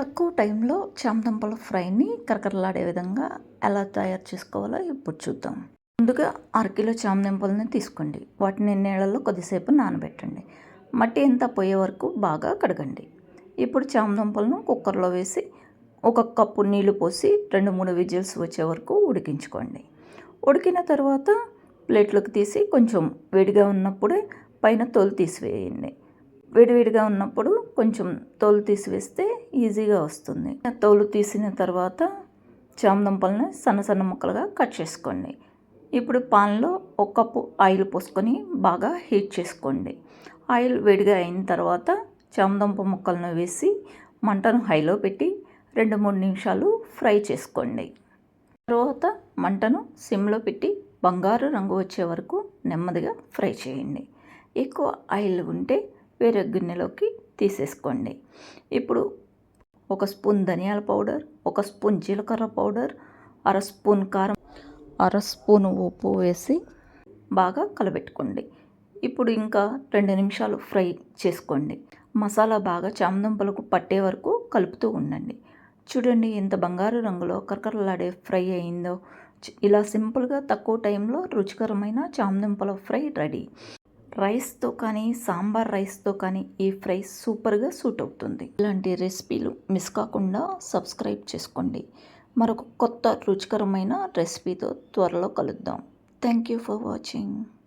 తక్కువ టైంలో చామదుంపల ఫ్రైని కరకరలాడే విధంగా ఎలా తయారు చేసుకోవాలో ఇప్పుడు చూద్దాం. ముందుగా అరకిలో చామదుంపలని తీసుకోండి. వాటిని నీళ్ళలో కొద్దిసేపు నానబెట్టండి. మట్టి ఎంత పోయే వరకు బాగా కడగండి. ఇప్పుడు చామదుంపలను కుక్కర్లో వేసి ఒక కప్పు నీళ్ళు పోసి రెండు మూడు విజిల్స్ వచ్చే వరకు ఉడికించుకోండి. ఉడికిన తర్వాత ప్లేట్లోకి తీసి కొంచెం వేడిగా ఉన్నప్పుడే పైన తోలు తీసివేయండి. వేడివేడిగా ఉన్నప్పుడు కొంచెం తోలు తీసివేస్తే ఈజీగా వస్తుంది. తోలు తీసిన తర్వాత చామదుంపలను సన్న సన్న ముక్కలుగా కట్ చేసుకోండి. ఇప్పుడు పాన్లో ఒక కప్పు ఆయిల్ పోసుకొని బాగా హీట్ చేసుకోండి. ఆయిల్ వేడిగా అయిన తర్వాత చామదుంప ముక్కలను వేసి మంటను హైలో పెట్టి రెండు మూడు నిమిషాలు ఫ్రై చేసుకోండి. తర్వాత మంటను సిమ్లో పెట్టి బంగారు రంగు వచ్చే వరకు నెమ్మదిగా ఫ్రై చేయండి. ఎక్కువ ఆయిల్ ఉంటే వేరే గిన్నెలోకి తీసేసుకోండి. ఇప్పుడు ఒక స్పూన్ ధనియాల పౌడర్ ఒక స్పూన్ జీలకర్ర పౌడర్ అర స్పూన్ కారం అర స్పూన్ ఉప్పు వేసి బాగా కలబెట్టుకోండి. ఇప్పుడు ఇంకా రెండు నిమిషాలు ఫ్రై చేసుకోండి. మసాలా బాగా చామదుంపలకు పట్టే వరకు కలుపుతూ ఉండండి. చూడండి ఎంత బంగారు రంగులో కరకరలాడే ఫ్రై అయిందో. ఇలా సింపుల్గా తక్కువ టైంలో రుచికరమైన చామదుంపల ఫ్రై రెడీ. రైస్తో కానీ సాంబార్ రైస్తో కానీ ఈ ఫ్రై సూపర్గా సూట్ అవుతుంది. ఇలాంటి రెసిపీలు మిస్ కాకుండా సబ్స్క్రైబ్ చేసుకోండి. మరొక కొత్త రుచికరమైన రెసిపీతో త్వరలో కలుద్దాం. Thank you for watching.